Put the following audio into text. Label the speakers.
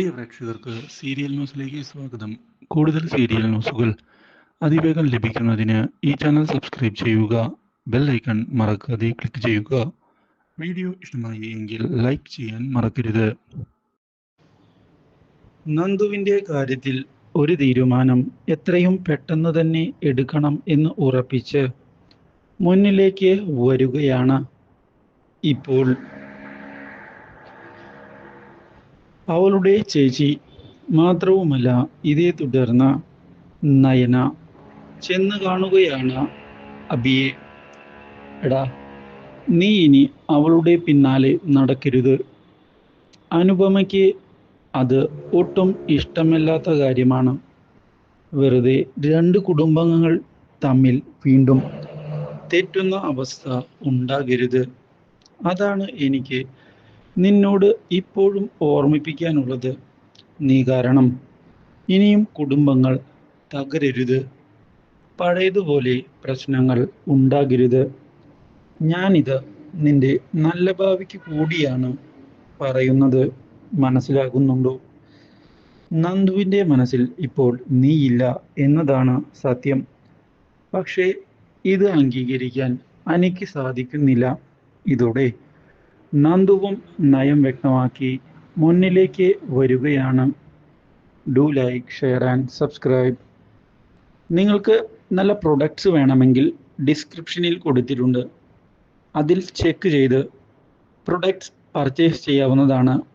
Speaker 1: പ്രിയ പ്രേക്ഷകർക്ക് സീരിയൽ ന്യൂസിലേക്ക് സ്വാഗതം. കൂടുതൽ സീരിയൽ ന്യൂസുകൾ അതിവേഗം ലഭിക്കുന്നതിന് ഈ ചാനൽ സബ്സ്ക്രൈബ് ചെയ്യുക ബെൽ ഐക്കൺ മറക്കാതെ ക്ലിക്ക് ചെയ്യുക. വീഡിയോ ഇഷ്ടമായി എങ്കിൽ ലൈക്ക് ചെയ്യാൻ മറക്കരുത്. നന്ദുവിന്റെ കാര്യത്തിൽ ഒരു തീരുമാനം എത്രയും പെട്ടെന്ന് തന്നെ എടുക്കണം എന്ന് ഉറപ്പിച്ച് മുന്നിലേക്ക് വരികയാണ് ഇപ്പോൾ. അവളുടെ ചേച്ചി മാത്രവുമല്ല ഇതേ തുടർന്ന് നയന ചെന്ന് കാണുകയാണ് അബിയെ. എടാ നീ ഇനി അവളുടെ പിന്നാലെ നടക്കരുത്. അനുപമയ്ക്ക് അത് ഒട്ടും ഇഷ്ടമില്ലാത്ത കാര്യമാണ്. വെറുതെ രണ്ട് കുടുംബങ്ങൾ തമ്മിൽ വീണ്ടും തെറ്റുന്ന അവസ്ഥ ഉണ്ടാകരുത്. അതാണ് എനിക്ക് നിന്നോട് ഇപ്പോഴും ഓർമ്മിപ്പിക്കാനുള്ളത് നീ കാരണം. ഇനിയും കുടുംബങ്ങൾ തകരരുത്. പഴയതുപോലെ പ്രശ്നങ്ങൾ ഉണ്ടാകരുത്. ഞാനിത് നിന്റെ നല്ല ഭാവിക്ക് കൂടിയാണ് പറയുന്നത്. മനസ്സിലാകുന്നുണ്ടോ? നന്ദുവിന്റെ മനസ്സിൽ ഇപ്പോൾ നീയില്ല എന്നതാണ് സത്യം. പക്ഷേ ഇത് അംഗീകരിക്കാൻ അനിക്ക് സാധിക്കുന്നില്ല. ഇതോടെ നന്ദുവും നയം വ്യക്തമാക്കി മുന്നിലേക്ക് വരികയാണ്. Do like share and subscribe. നിങ്ങൾക്ക് നല്ല പ്രൊഡക്ട്സ് വേണമെങ്കിൽ ഡിസ്ക്രിപ്ഷനിൽ കൊടുത്തിട്ടുണ്ട്. അതിൽ ചെക്ക് ചെയ്ത് പ്രൊഡക്ട്സ് പർച്ചേസ് ചെയ്യാവുന്നതാണ്.